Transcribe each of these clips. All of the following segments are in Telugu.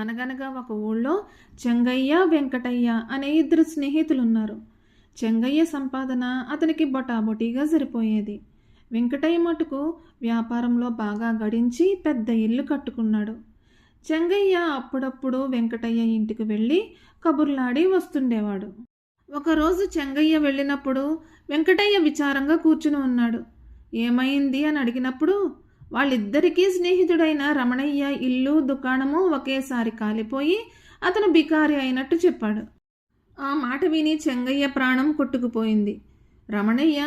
అనగనగా ఒక ఊళ్ళో చెంగయ్య వెంకటయ్య అనే ఇద్దరు స్నేహితులున్నారు. చెంగయ్య సంపాదన అతనికి బొటాబొటీగా సరిపోయేది. వెంకటయ్య మటుకు వ్యాపారంలో బాగా గడించి పెద్ద ఇల్లు కట్టుకున్నాడు. చెంగయ్య అప్పుడప్పుడు వెంకటయ్య ఇంటికి వెళ్ళి కబుర్లాడి వస్తుండేవాడు. ఒకరోజు చెంగయ్య వెళ్ళినప్పుడు వెంకటయ్య విచారంగా కూర్చుని ఉన్నాడు. ఏమైంది అని అడిగినప్పుడు వాళ్ళిద్దరికీ స్నేహితుడైన రమణయ్య ఇల్లు దుకాణము ఒకేసారి కాలిపోయి అతను బికారి అయినట్టు చెప్పాడు. ఆ మాట విని చెంగయ్య ప్రాణం కొట్టుకుపోయింది. రమణయ్య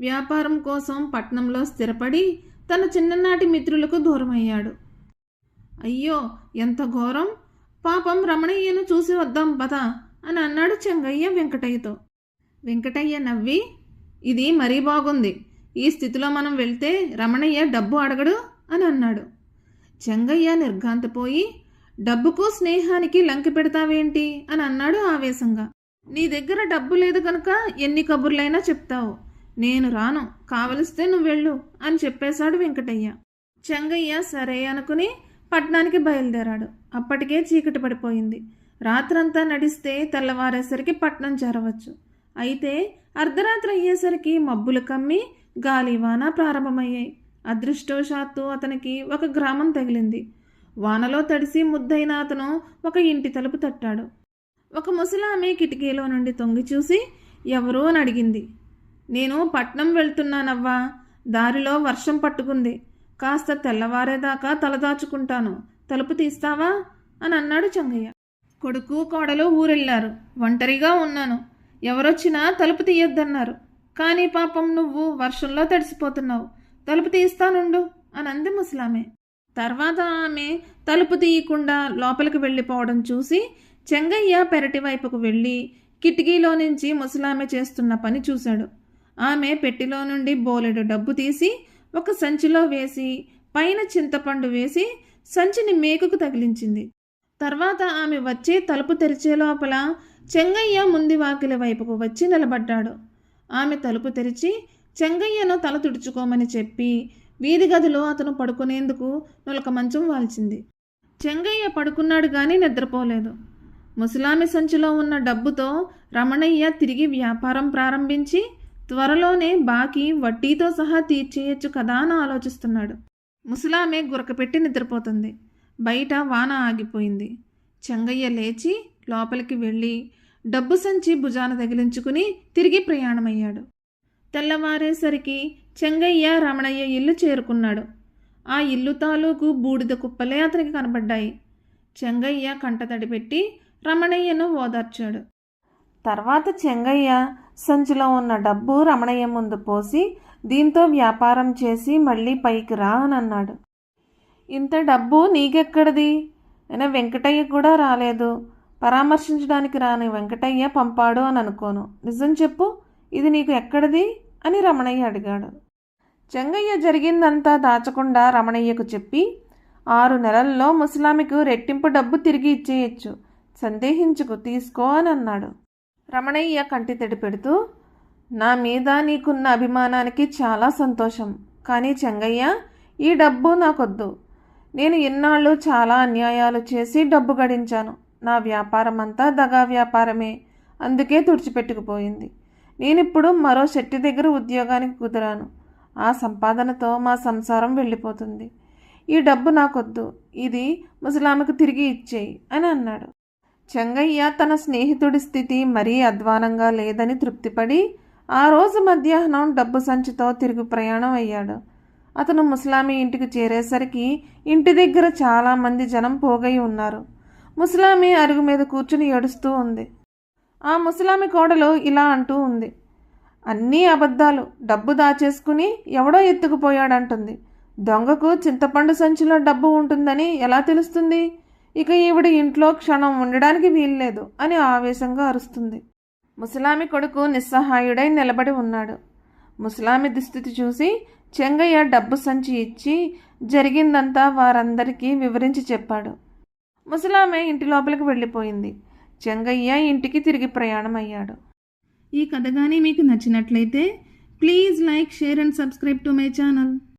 వ్యాపారం కోసం పట్నంలో స్థిరపడి తన చిన్ననాటి మిత్రులకు దూరమయ్యాడు. అయ్యో ఎంత ఘోరం! పాపం రమణయ్యను చూసి వద్దాం పద అని అన్నాడు చెంగయ్య వెంకటయ్యతో. వెంకటయ్య నవ్వి ఇది మరీ బాగుంది. ఈ స్థితిలో మనం వెళ్తే రమణయ్య డబ్బు అడగడు అని అన్నాడు. చెంగయ్య నిర్ఘాంతపోయి డబ్బుకు స్నేహానికి లంక పెడతావేంటి? అని అన్నాడు ఆవేశంగా. నీ దగ్గర డబ్బు లేదు కనుక ఎన్ని కబుర్లైనా చెప్తావు. నేను రాను. కావలిస్తే నువ్వు వెళ్ళు అని చెప్పేశాడు వెంకటయ్య. చెంగయ్య సరే అనుకుని పట్నానికి బయలుదేరాడు. అప్పటికే చీకటి పడిపోయింది. రాత్రంతా నడిస్తే తెల్లవారేసరికి పట్నం చేరవచ్చు. అయితే అర్ధరాత్రి అయ్యేసరికి మబ్బులు కమ్మి గాలివాన ప్రారంభమయ్యాయి. అదృష్టవశాత్తు అతనికి ఒక గ్రామం తగిలింది. వానలో తడిసి ముద్దైన అతను ఒక ఇంటి తలుపు తట్టాడు. ఒక ముసలామె కిటికీలో నుండి తొంగి చూసి ఎవరో అని అడిగింది. నేను పట్నం వెళ్తున్నానవ్వా. దారిలో వర్షం పట్టుకుంది. కాస్త తెల్లవారేదాకా తలదాచుకుంటాను. తలుపు తీస్తావా? అని అన్నాడు చంగయ్య. కొడుకు కోడలు ఊరెళ్ళారు. ఒంటరిగా ఉన్నాను. ఎవరొచ్చినా తలుపు తీయొద్దన్నారు. కానీ పాపం నువ్వు వర్షంలో తడిసిపోతున్నావు. తలుపు తీస్తానుండు అని అంది ముసలామె. తర్వాత ఆమె తలుపు తీయకుండా లోపలికి వెళ్ళిపోవడం చూసి చెంగయ్య పెరటి వైపుకు వెళ్ళి కిటికీలో నుంచి ముసలామె చేస్తున్న పని చూశాడు. ఆమె పెట్టిలో నుండి బోలెడు డబ్బు తీసి ఒక సంచిలో వేసి పైన చింతపండు వేసి సంచిని మేకుకు తగిలించింది. తర్వాత ఆమె వచ్చి తలుపు తెరిచే లోపల చెంగయ్య ముందు వాకిలి వైపుకు వచ్చి నిలబడ్డాడు. ఆమె తలుపు తెరిచి చెంగయ్యను తల తుడుచుకోమని చెప్పి వీధి గదిలో అతను పడుకునేందుకు నులక మంచం వాల్చింది. చెంగయ్య పడుకున్నాడు కానీ నిద్రపోలేదు. ముసలామి సంచిలో ఉన్న డబ్బుతో రమణయ్య తిరిగి వ్యాపారం ప్రారంభించి త్వరలోనే బాకీ వడ్డీతో సహా తీర్చేయచ్చు కదా అని ఆలోచిస్తున్నాడు. ముసలామె గురకపెట్టి నిద్రపోతుంది. బయట వాన ఆగిపోయింది. చెంగయ్య లేచి లోపలికి వెళ్ళి డబ్బు సంచి భుజాన తగిలించుకుని తిరిగి ప్రయాణమయ్యాడు. తెల్లవారేసరికి చెంగయ్య రమణయ్య ఇల్లు చేరుకున్నాడు. ఆ ఇల్లు తాలూకు బూడిద కుప్పలే అతనికి కనబడ్డాయి. చెంగయ్య కంట తడిపెట్టి రమణయ్యను ఓదార్చాడు. తర్వాత చెంగయ్య సంచిలో ఉన్న డబ్బు రమణయ్య ముందు పోసి దీంతో వ్యాపారం చేసి మళ్ళీ పైకి రా అని అన్నాడు. ఇంత డబ్బు నీకెక్కడిది? అయినా వెంకటయ్య కూడా రాలేదు. పరామర్శించడానికి రాని వెంకటయ్య పంపాడు అని అనుకోను. నిజం చెప్పు ఇది నీకు ఎక్కడిది? అని రమణయ్య అడిగాడు. చెంగయ్య జరిగిందంతా దాచకుండా రమణయ్యకు చెప్పి ఆరు నెలల్లో ముసలామికు రెట్టింపు డబ్బు తిరిగి ఇచ్చేయచ్చు. సందేహించుకు తీసుకో అని అన్నాడు. రమణయ్య కంటి తడి పెడుతూ నా మీద నీకున్న అభిమానానికి చాలా సంతోషం. కానీ చెంగయ్య ఈ డబ్బు నాకొద్దు. నేను ఇన్నాళ్ళు చాలా అన్యాయాలు చేసి డబ్బు గడించాను. నా వ్యాపారం అంతా దగా వ్యాపారమే. అందుకే తుడిచిపెట్టుకుపోయింది. నేనిప్పుడు మరో శెట్టి దగ్గర ఉద్యోగానికి కుదిరాను. ఆ సంపాదనతో మా సంసారం వెళ్ళిపోతుంది. ఈ డబ్బు నాకొద్దు. ఇది ముసలామెకు తిరిగి ఇచ్చేయి అని అన్నాడు. చెంగయ్య తన స్నేహితుడి స్థితి మరీ అధ్వానంగా లేదని తృప్తిపడి ఆ రోజు మధ్యాహ్నం డబ్బు సంచితో తిరుగు ప్రయాణం అయ్యాడు. అతను ముసలామి ఇంటికి చేరేసరికి ఇంటి దగ్గర చాలామంది జనం పోగై ఉన్నారు. ముసలామి అరుగు మీద కూర్చుని ఏడుస్తూ ఉంది. ఆ ముసలామి కోడలు ఇలా అంటూ ఉంది. అన్నీ అబద్ధాలు. డబ్బు దాచేసుకుని ఎవడో ఎత్తుకుపోయాడంటుంది. దొంగకు చింతపండు సంచిలో డబ్బు ఉంటుందని ఎలా తెలుస్తుంది? ఇక ఈవిడ ఇంట్లో క్షణం ఉండడానికి వీల్లేదు అని ఆవేశంగా అరుస్తుంది. ముసలామి కొడుకు నిస్సహాయుడై నిలబడి ఉన్నాడు. ముసలామి దుస్థితి చూసి చెంగయ్య డబ్బు సంచి ఇచ్చి జరిగిందంతా వారందరికీ వివరించి చెప్పాడు. ముసలామె ఇంటి లోపలికి వెళ్ళిపోయింది. చెంగయ్య ఇంటికి తిరిగి ప్రయాణం అయ్యాడు ఈ కథ కానీ మీకు నచ్చినట్లయితే please like share and subscribe to my channel.